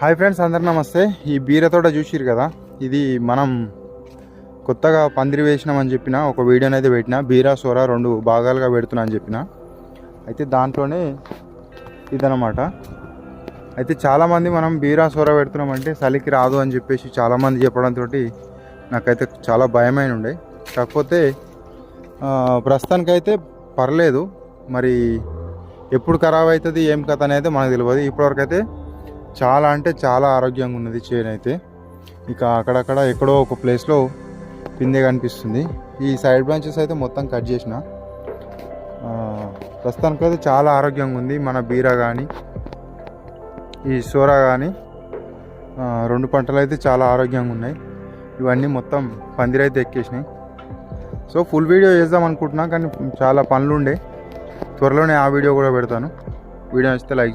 Hi friends అందరు నమస్తే. ఈ బీరతోట చూసిరు కదా? ఇది మనం కొత్తగా పందిరి వేసినామని చెప్పిన ఒక వీడియోనైతే అయితే పెట్టిన బీరా సోరా రెండు భాగాలుగా పెడుతున్నా అని చెప్పిన. అయితే దాంట్లోనే ఇదనమాట అయితే చాలామంది మనం బీరా సోరా పెడుతున్నామంటే చలికి రాదు అని చెప్పేసి చాలామంది చెప్పడంతో నాకైతే చాలా భయమైన ఉండే. కాకపోతే ప్రస్తుతానికైతే పర్లేదు. మరి ఎప్పుడు ఖరాబ్ అవుతుంది ఏం కథ అనేది మనకు తెలియదు ఇప్పటివరకు అయితే చాలా అంటే చాలా ఆరోగ్యంగా ఉన్నది చేను అయితే. ఇక అక్కడక్కడ ఎక్కడో ఒక ప్లేస్లో పిందె కనిపిస్తుంది. ఈ సైడ్ బ్రాంచెస్ అయితే మొత్తం కట్ చేసిన. ప్రస్తుతానికి అయితే చాలా ఆరోగ్యంగా ఉంది. మన బీరా కానీ ఈ సోరా కానీ రెండు పంటలు అయితే చాలా ఆరోగ్యంగా ఉన్నాయి. ఇవన్నీ మొత్తం పందిరైతే ఎక్కేసినాయి. సో ఫుల్ వీడియో చేద్దాం అనుకుంటున్నా కానీ చాలా పనులు ఉండే త్వరలోనే ఆ వీడియో కూడా పెడతాను. వీడియో నచ్చితే లైక్ చేయండి.